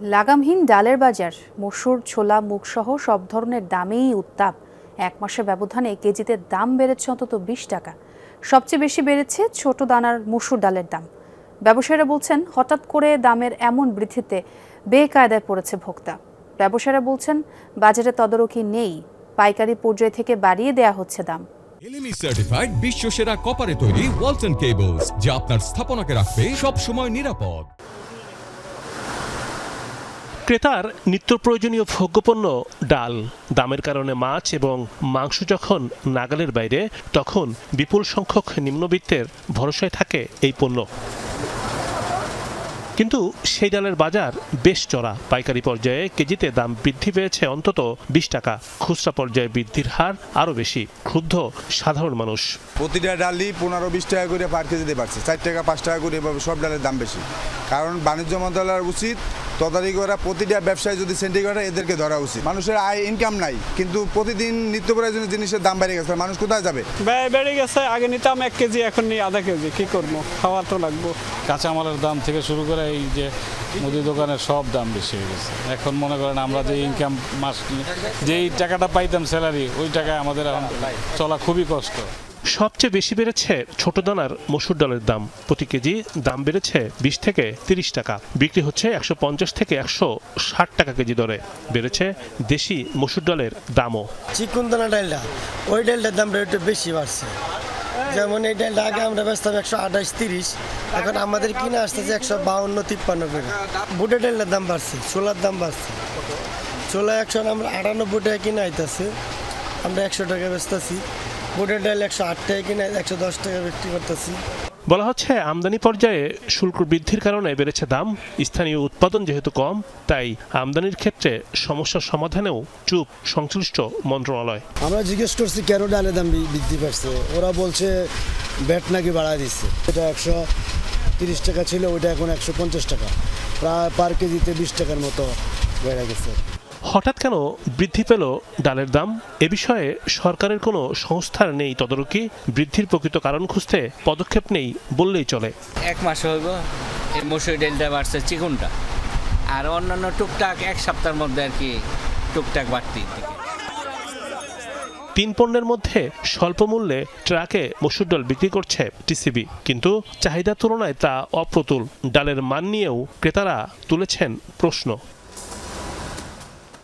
লাগামহীন ডালের বাজার, মসুর, ছোলা, মুগসহ সব ধরনের দামেই উত্তাপ। এক মাসের ব্যবধানে কেজিতে দাম বেড়েছে অন্তত বিশ টাকা। সবচেয়ে বেশি বেড়েছে ছোট দানার মসুর ডালের দাম। ব্যবসায়ীরা বলছেন, হঠাৎ করে দামের এমন বৃদ্ধিতে বেকায়দায় পড়েছে ভোক্তা। ব্যবসায়ীরা বলছেন, বাজারে তদারকি নেই, পাইকারি পর্যায় থেকে বাড়িয়ে দেয়া হচ্ছে দাম। এলিমি সার্টিফাইড বিশ্ব সেরা কপারে তৈরি ওয়ালটন কেবলস যা আপনার স্থাপনাকে রাখবে সব সময় নিরাপদ। ক্রেতার নিত্য প্রয়োজনীয় ভোগ্যপণ্য, ডাল, দামের কারণে মাছ এবং মাংস যখন নাগালের বাইরে, তখন বিপুল সংখ্যক নিম্নবিত্তের ভরসায় থাকে এই পণ্য। কিন্তু সেই ডালের বাজার বেশ চড়া। পাইকারি পর্যায়ে কেজিতে দাম বৃদ্ধি পেয়েছে অন্তত বিশ টাকা। খুচরা পর্যায়ে বৃদ্ধির হার আরও বেশি। ক্ষুব্ধ সাধারণ মানুষ। প্রতিটা ডালই পনেরো বিশ টাকা করে পার কেজিতে পারছে চার টাকা, পাঁচ টাকা করে সব ডালের দাম বেশি। কারণ বাণিজ্য মন্ত্রণালয়ের উচিত তদারকি করা প্রতিটা ব্যবসায় যদি সেন্টি করে এদেরকে ধরা উচিত। মানুষের আয় ইনকাম নাই কিন্তু প্রতিদিন নিত্য প্রয়োজনীয় জিনিসের দাম বেড়ে গেছে। মানুষ কোথায় যাবে? ব্যয় বেড়ে গেছে আগে নিতাম এক কেজি এখন নিই আধা কেজি কি করব? খাওয়া তো লাগবো। কাঁচামালের দাম থেকে শুরু করে এই যে মুদি দোকানের সব দাম বেশি হয়ে গেছে। এখন মনে করেন আমরা যে ইনকাম মাস যেই টাকাটা পাইতাম স্যালারি ওই টাকায় আমাদের এখন চলা খুবই কষ্ট। সবচেয়ে বেশি বেড়েছে ছোট দানার মসুর ডালের দাম। প্রতি কেজি দাম বেড়েছে বিশ থেকে তিরিশ টাকা। বিক্রি হচ্ছে একশো পঞ্চাশ থেকে একশো ষাট টাকা কেজি দরে। বেড়েছে দেশি মসুর ডালের দামও। চিকুন দানা ডালটা, ওই ডালটার দামটা একটু বেশি বাড়ছে। যেমন এই ডালটা আগে আমরা বেচতাম একশো আঠাশ, তিরিশ। এখন আমাদের কিনে আসতেছে একশো বাউন্ন, তিপ্পান্ন করে বুটের ডালটার দাম বাড়ছে, ছোলার দাম বাড়ছে। ছোলা একশো, আমরা আটানব্বই টাকা কিনে আইতেছে। আমরা একশো টাকা বেচতেছি। বুটের ডাল একশো আট টাকা কিনে একশো দশ টাকা বিক্রি করতেছি। বলা হচ্ছে আমদানি পর্যায়ে শুল্ক বৃদ্ধির কারণে বেড়েছে দাম স্থানীয় উৎপাদন যেহেতু কম তাই আমদানির ক্ষেত্রে সমস্যার সমাধানেও চুপ সংশ্লিষ্ট মন্ত্রণালয়। আমরা জিজ্ঞেস করছি কেন ডালের দাম বৃদ্ধি পাচ্ছে? ওরা বলছে ব্যাট নাকি বাড়ায় দিচ্ছে। এটা একশো তিরিশ টাকা ছিল ওইটা এখন একশো পঞ্চাশ টাকা। প্রায় পার কেজিতে বিশ টাকার মতো বেড়ে গেছে। হঠাৎ কেন বৃদ্ধি পেল ডালের দাম? এ বিষয়ে সরকারের কোনো সংস্থার নেই তদারকি? বৃদ্ধির প্রকৃত কারণ খুঁজতে পদক্ষেপ নেই বললেই চলে। এক মাস হইব এই মসুর ডালটা বাড়ছে চিকুনটা। আর অন্যান্য টুকটাক এক সপ্তাহের মধ্যে আর কি টুকটাক বাড়তি। তিন পণ্যের মধ্যে স্বল্প মূল্যে ট্রাকে মসুর ডাল বিক্রি করছে টিসিবি কিন্তু চাহিদার তুলনায় তা অপ্রতুল। ডালের মান নিয়েও ক্রেতারা তুলেছেন প্রশ্ন।